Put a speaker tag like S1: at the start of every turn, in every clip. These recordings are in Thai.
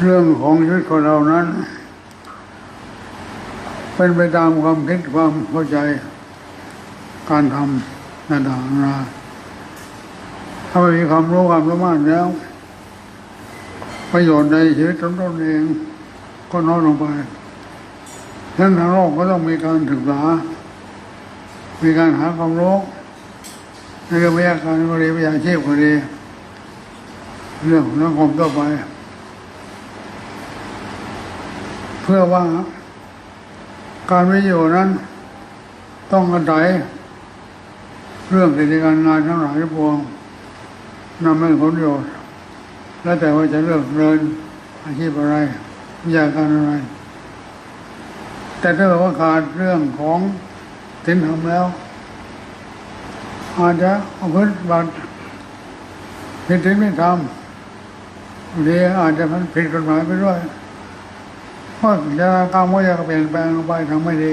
S1: เรื่องของชีวิตของเรานั้น เป็นไปตามความคิดความเข้าใจ การทำต่างๆนานาถ้าไม่มีความรู้ความสามารถแล้ว ประโยชน์ในชีวิตตนตนเองก็น้อยลงไปฉะนั้นทางโลกก็ต้องมีการศึกษา มีการหาความรู้ในเรื่องวิทยาการก็ดีวิทยาชีพก็ดี เรื่องของสังคมต่อไป เพื่อว่าการวิอยู่นั้น ต้องอาศัยเรื่องกิจการงานทั้งหลายทั้งปวงนำให้ผลประโยชน์แล้วแต่ว่าจะเลือกเดินอาชีพอะไรวิชาการอะไร แต่ถ้าเกิดว่าขาดเรื่องของศีลธรรมแล้วอาจจะเอาพฤติบัติผิดศีลไม่ทำ หรืออาจจะมันผิดกฎหมายไปด้วยเพราะจะกรรมก็จะเปลี่ยนแปลงไปทำไม่ดี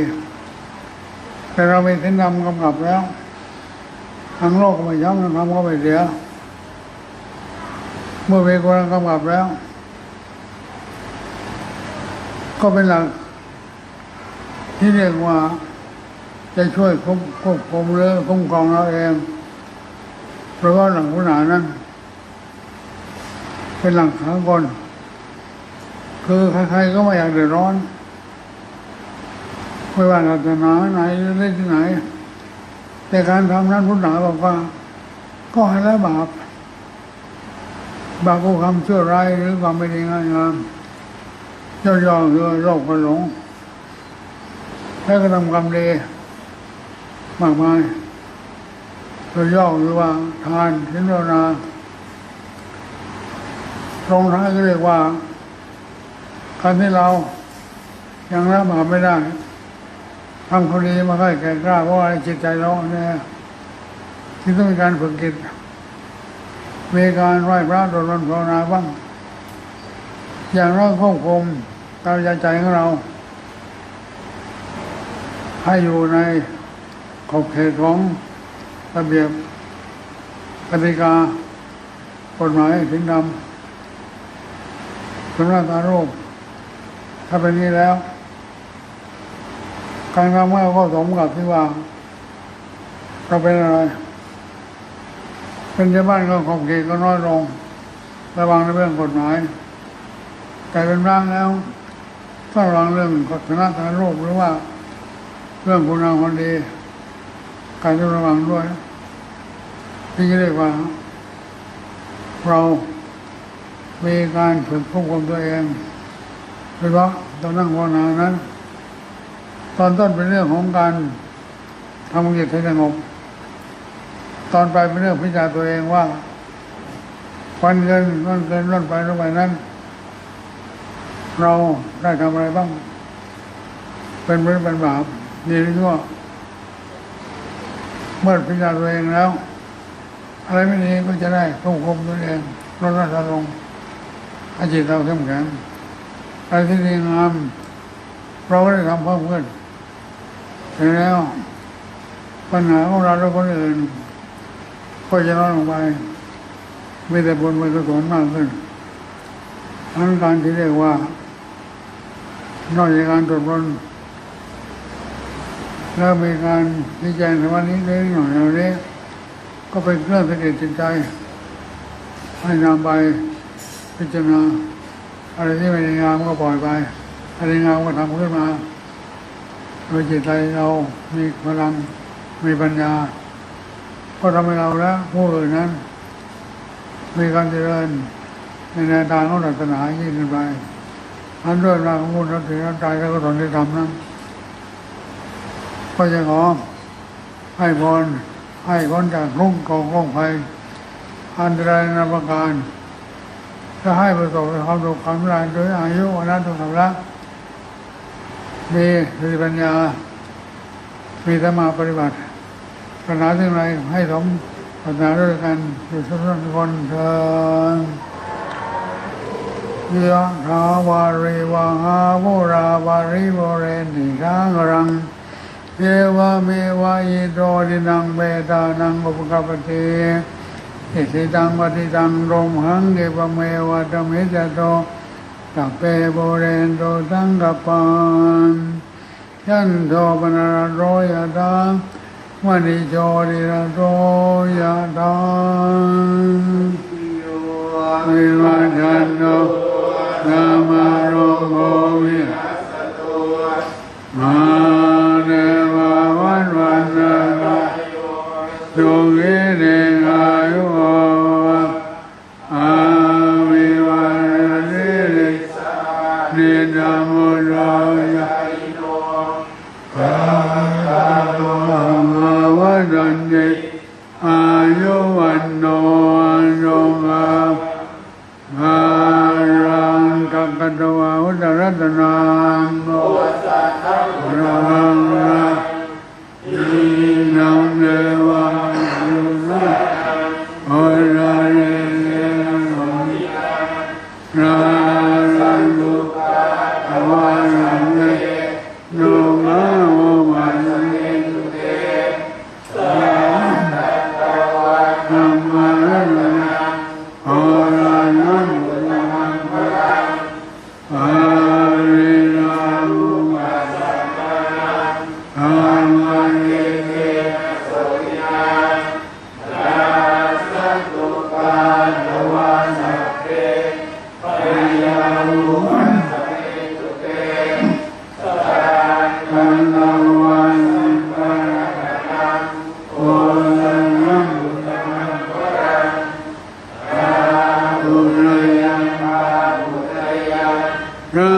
S1: แต่เรามีศีลธรรมกำกับแล้วทางโลกก็ไม่ย้ำทางธรรมก็ไม่เสียเมื่อมีคนกำกับแล้ว ก็เป็นหลักที่เรียกว่าจะช่วยควบคุมหรือคุ้มครองเราเองเพราะว่าหลักพุทธานั้น เป็นหลักสากลคือใครๆก็ไม่อยากเดือดร้อน ไม่ว่าศาสนาไหนหรือเรื่องที่ไหน แต่การทำนั้นพุทธาบอกว่า ก็ให้ละบาป บาปก็คำชั่วร้ายหรือความไม่ดีงามย่อๆคือโรคกระหลงแล้วก็ทำกรรมดีมากมายโดยย่อคือว่าทานสินโรนา ตรงท้ายก็เรียกว่า การที่เรายังละบาปไม่ได้ทำคนดีมาค่อยแก่กล้าเพราะว่าจิตใจเราเนี่ยที่ต้องมีการฝึกจิตมีการไหว้พระตนวันภาวนาบ้างอย่างเราควบคุมกายใจของเรา ให้อยู่ในขอบเขตของระเบียบกติกากฎหมายสินธรรม สำนักการรูปถ้าเป็นนี้แล้ว การทำให้ก็สมกับที่ว่า เราเป็นอะไร เป็นชาวบ้านก็ขอบเขตก็น้อยลง ระวังในเรื่องกฎหมาย แต่เป็นร่างแล้วต้องระวังเรื่องกฎคณะการรูปหรือว่า เรื่องคุณงามความดี การต้องระวังด้วยที่เรียกว่า เรา มีการฝึกควบคุมตัวเองโดยเฉพาะตอนนั่งภาวนานั้น ตอนต้นเป็นเรื่องของการทำจิตให้สงบตอนไปลายเป็นเรื่องพิจารณาตัวเองว่าวันเงินวันเกินวันไปวันไปนั้น เราได้ทำอะไรบ้าง เป็นบุญเป็นบาปดีหรือชั่วเมื่อพิจารณาตัวเองแล้ว อะไรไม่ดีก็จะได้ควบคุมตัวเองลดละลง ให้จิตเราเข้มแข็งไรที่ดีงามเราก็ได้ทำเพิ่มขึ้นเสร็จแล้ว ปัญหาของเราและคนอื่นก็จะน้อยลงไปมีแต่บุญมีกุศลมากขึ้นทั้งการที่เรียกว่า นอกจากการตรวจรนแล้วมีการวิจัยในวันนี้เล็กหน่อยเหล่านี้ก็เป็นเครื่องสังเกตจิตใจ ให้นำไป พิจารณาอะไรที่ไม่ดีงามก็ปล่อยไปอะไรงามก็ทำขึ้นมาโดยจิตใจเรามีพลังมีปัญญา ก็ทำให้เราและผู้อื่นนั้น มีการเจริญในแนวทางของศาสนายิ่งขึ้นไปอันด้วยเราของมุญรัตติรัตใจแล้วก็ตนที่ทำนั้นก็จะขอให้พรให้พ้นจากทุกข์กองกองภัยอันตรายนาประการ จะให้ประสบความสุขความรายโดยอายุวันนั้นทุกสำลักมีสติปัญญา มีสมาปฏิบัติปัญหาสิ่งไรให้สมปัญหาด้วยกันอยู่ทุกคนเถิดยะถาวาริวาหาวุราวาริโวเรนิทังรังเยวเมวะอิโตดินังเบตานังอุปกปติ อิสิตังปฏิตังรมหังเกปเมวะตมิจโตตัเปโบเรนโตสังกปานยันโทปนารโรยตามวณิโชติระโต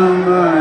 S1: Mama.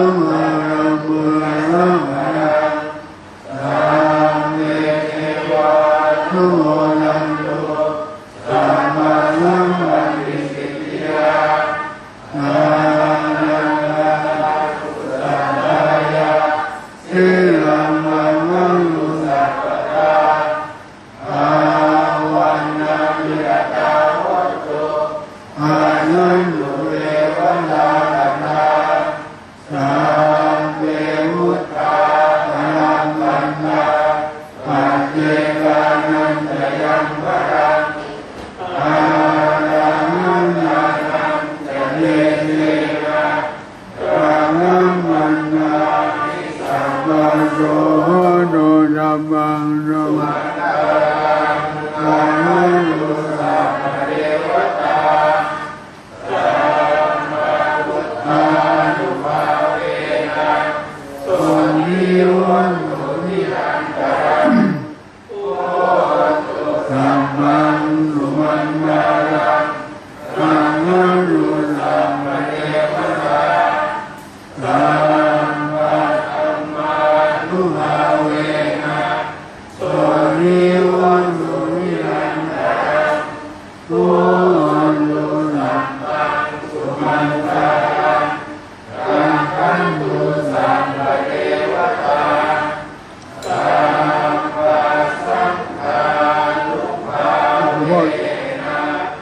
S1: Oh.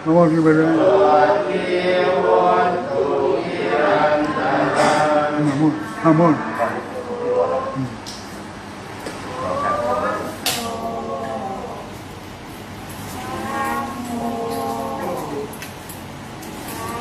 S1: ระโมทขึ้นไป